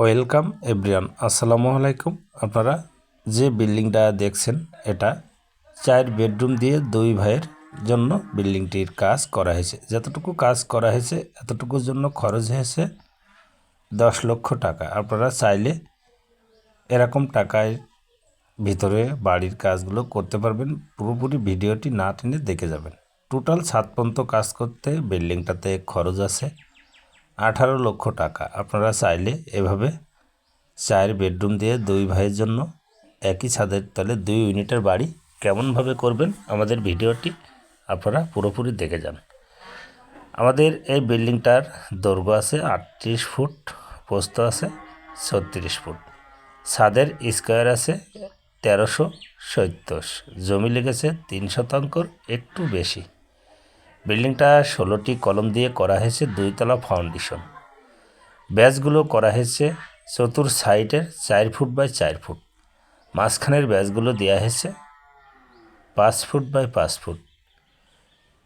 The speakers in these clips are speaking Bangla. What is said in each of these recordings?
ওয়েলকাম এভরিওয়ান আসসালামু আলাইকুম। আপনারা যে বিল্ডিংটা দেখছেন, এটা চার বেডরুম দিয়ে দুই ভাইয়ের জন্য বিল্ডিংটির কাজ করা হয়েছে। যতটুকু কাজ করা হয়েছে, এতটুকুর জন্য খরচ হয়েছে দশ লক্ষ টাকা। আপনারা চাইলে এরকম টাকায় ভিতরে বাড়ির কাজগুলো করতে পারবেন। পুরোপুরি ভিডিওটি না টেনে দেখে যাবেন। টোটাল সাত পর্যন্ত কাজ করতে বিল্ডিংটাতে খরচ আছে। আঠারো লক্ষ টাকা। আপনারা চাইলে এভাবে চার বেডরুম দিয়ে দুই ভাইয়ের জন্য একই ছাদের তলে দুই ইউনিটের বাড়ি কেমনভাবে করবেন আমাদের ভিডিওটি আপনারা পুরোপুরি দেখে যান। আমাদের এই বিল্ডিংটার দৈর্ঘ্য আছে আটত্রিশ ফুট পোস্ত আছে ছত্রিশ ফুট। ছাদের স্কোয়ার আছে তেরোশো সত্তর। জমি লেগেছে তিন শতাংশর একটু বেশি। বিল্ডিংটা ষোলোটি কলম দিয়ে করা হয়েছে, দুইতলা ফাউন্ডেশন। ব্যাচগুলো করা হয়েছে চতুর সাইডের চার ফুট বাই চার ফুট। মাঝখানের ব্যাচগুলো দেওয়া হয়েছে পাঁচ ফুট বাই পাঁচ ফুট।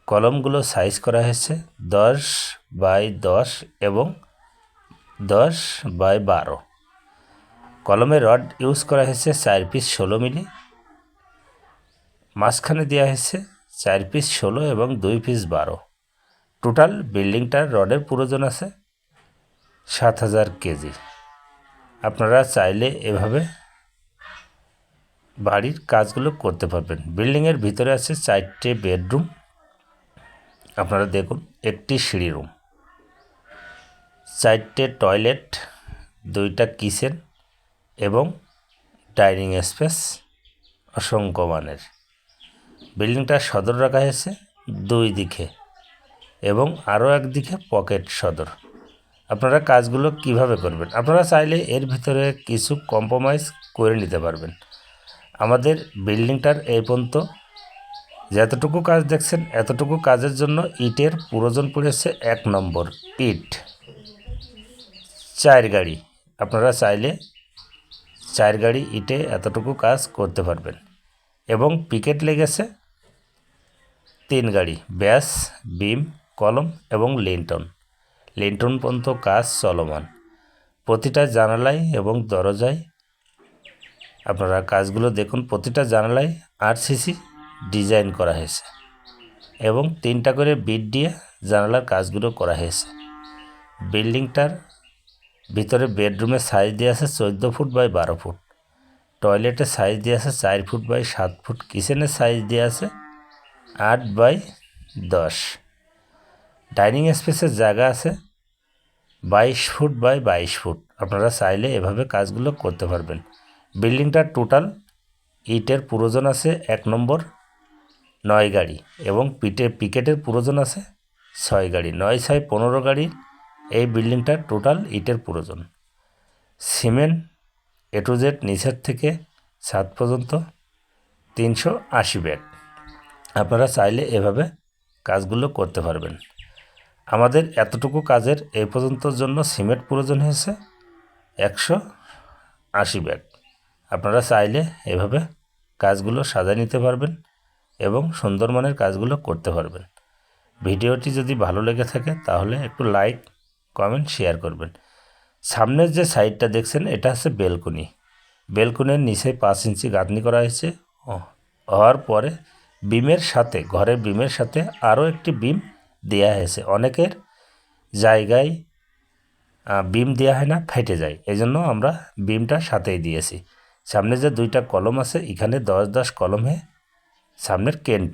কলমগুলো সাইজ করা হয়েছে দশ বাই দশ এবং দশ বাই বারো। কলমের রড ইউজ করা হয়েছে চার পিস ষোলো মিলি। মাঝখানে দেওয়া হয়েছে চার পিস ষোলো এবং দুই পিস বারো। টোটাল বিল্ডিংটার রডের প্রয়োজন আছে সাত হাজার কেজি। আপনারা চাইলে এভাবে বাড়ির কাজগুলো করতে পারবেন। বিল্ডিংয়ের ভিতরে আছে চারটে বেডরুম। আপনারা দেখুন, একটি সিঁড়ি রুম। চারটে টয়লেট, দুইটা কিচেন এবং ডাইনিং স্পেস অসংখ্য মানের। বিল্ডিংটা সদর রাখা হয়েছে দুই দিকে এবং আরও একদিকে পকেট সদর। আপনারা কাজগুলো কীভাবে করবেন? আপনারা চাইলে এর ভিতরে কিছু কম্প্রোমাইজ করে নিতে পারবেন। আমাদের বিল্ডিংটার এই পর্যন্ত যতটুকু কাজ দেখছেন, এতটুকু কাজের জন্য ইটের প্রয়োজন পড়েছে এক নম্বর ইট। চার গাড়ি। আপনারা চাইলে চার গাড়ি ইটে এতটুকু কাজ করতে পারবেন। এবং পিকেট লেগেছে তিন গাড়ি, ব্যাস, বিম, কলম এবং লিন্টন। লিন্টন পর্যন্ত কাজ চলমান। প্রতিটা জানালায় এবং দরজায় আপনারা কাজগুলো দেখুন, প্রতিটা জানালায় আরসিসি ডিজাইন করা হয়েছে এবং তিনটা করে বিট দিয়ে জানালার কাজগুলো করা হয়েছে। বিল্ডিংটার ভিতরে বেডরুমের সাইজ দিয়ে আছে চোদ্দ ফুট বাই বারো ফুট। টয়লেটের সাইজ দিয়ে আছে চার ফুট বাই সাত ফুট। কিচেনের সাইজ দিয়ে আছে আট বাই দশ। ডাইনিং স্পেসের জায়গা আছে বাইশ ফুট বাই বাইশ ফুট। আপনারা চাইলে এভাবে কাজগুলো করতে পারবেন। বিল্ডিংটার টোটাল ইটের প্রয়োজন আছে এক নম্বর নয় গাড়ি এবং পিটে পিকেটের প্রয়োজন আছে ছয় গাড়ি। নয় ছয় পনেরো গাড়ি এই বিল্ডিংটার টোটাল ইটের প্রয়োজন সিমেন্ট এ টু জেড নিচের থেকে ছাদ পর্যন্ত তিনশো আশি ব্যাগ। আপনারা চাইলে এভাবে কাজগুলো করতে পারবেন। আমাদের এতটুকু কাজের এই পর্যন্তর জন্য সিমেন্ট প্রয়োজন হয়েছে একশো আশি ব্যাগ। আপনারা চাইলে এভাবে কাজগুলো সাজা নিতে পারবেন এবং সুন্দর মানের কাজগুলো করতে পারবেন। ভিডিওটি যদি ভালো লেগে থাকে তাহলে একটু লাইক, কমেন্ট, শেয়ার করবেন। সামনের যে সাইডটা দেখছেন, এটা হচ্ছে বেলকুনি। বেলকুনির নিচে পাঁচ ইঞ্চি গাঁথনি করা হয়েছে। হওয়ার পরে বিমের সাথে, ঘরের বিমের সাথে আরও একটি বিম দেয়া হয়েছে। অনেকের জায়গায় বিম দেওয়া হয় না, ফেটে যায়। এই জন্য আমরা বিমটা সাথেই দিয়েছি। সামনে যে দুইটা কলম আছে, এখানে দশ দশ কলমে সামনের কেনটি